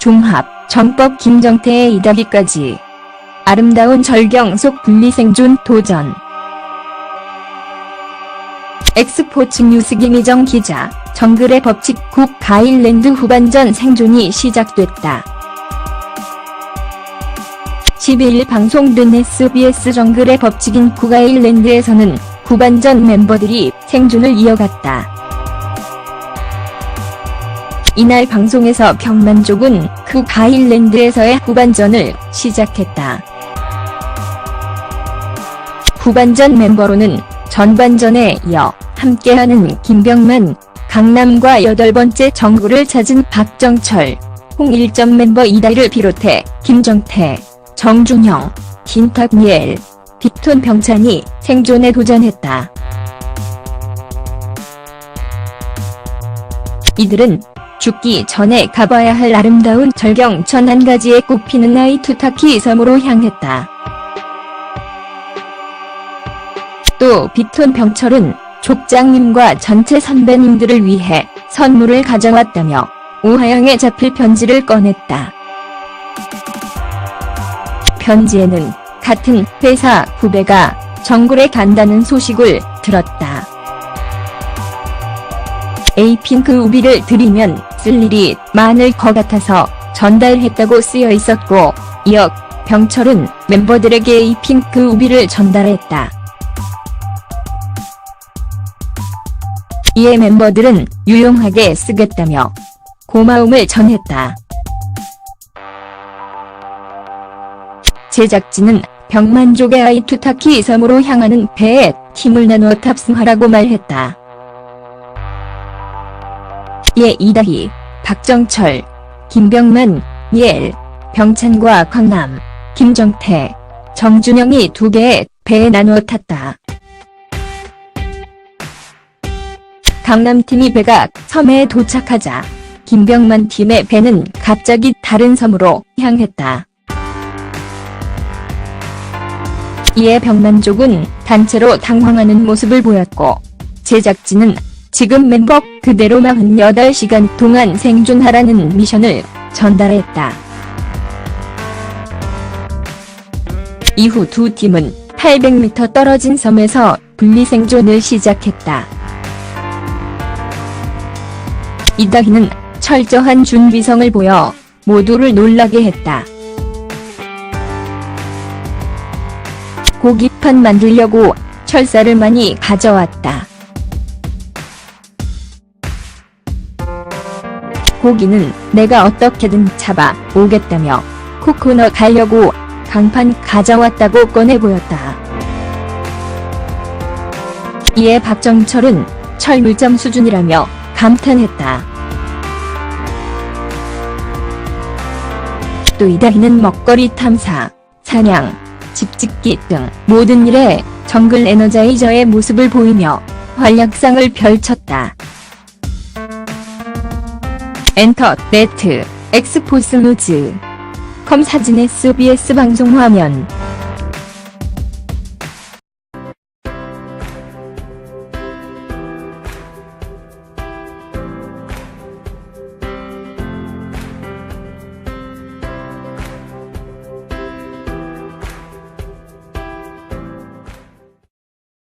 종합, 정법 김정태의 이다기까지. 아름다운 절경 속 분리생존 도전. 엑스포츠 뉴스 김희정 기자, 정글의 법칙 국 가일랜드 후반전 생존이 시작됐다. 12일 방송된 SBS 정글의 법칙인 구가일랜드에서는 후반전 멤버들이 생존을 이어갔다. 이날 방송에서 병만족은 그 가일랜드에서의 후반전을 시작했다. 후반전 멤버로는 전반전에 이어 함께하는 김병만, 강남과 여덟 번째 정구를 찾은 박정철, 홍일점 멤버 이다희를 비롯해 김정태, 정준영, 김탁미엘, 빅톤 병찬이 생존에 도전했다. 이들은 죽기 전에 가봐야 할 아름다운 절경 천 한 가지에 꽃피는 나이투타키 섬으로 향했다. 또 빅톤 병철은 족장님과 전체 선배님들을 위해 선물을 가져왔다며 오하영에 잡힐 편지를 꺼냈다. 편지에는 같은 회사 후배가 정글에 간다는 소식을 들었다. 에이핑크 우비를 드리면 쓸 일이 많을 것 같아서 전달했다고 쓰여 있었고, 이어 병철은 멤버들에게 에이핑크 우비를 전달했다. 이에 멤버들은 유용하게 쓰겠다며 고마움을 전했다. 제작진은 병만족의 아이투타키 섬으로 향하는 배에 팀을 나누어 탑승하라고 말했다. 이에 이다희, 박정철, 김병만, 예엘, 병찬과 강남, 김정태, 정준영이 두 개의 배에 나누어 탔다. 강남팀이 배가 섬에 도착하자 김병만 팀의 배는 갑자기 다른 섬으로 향했다. 이에 병만족은 단체로 당황하는 모습을 보였고 제작진은 지금 멤버 그대로 48시간 동안 생존하라는 미션을 전달했다. 이후 두 팀은 800m 떨어진 섬에서 분리 생존을 시작했다. 이다희는 철저한 준비성을 보여 모두를 놀라게 했다. 고기판 만들려고 철사를 많이 가져왔다. 고기는 내가 어떻게든 잡아 오겠다며 코코넛 가려고 강판 가져왔다고 꺼내 보였다. 이에 박정철은 철물점 수준이라며 감탄했다. 또 이다희는 먹거리 탐사, 사냥, 집짓기 등 모든 일에 정글 에너자이저의 모습을 보이며 활약상을 펼쳤다. 엔터, 네트, 엑스포스 누즈. 컴 사진 SBS 방송 화면.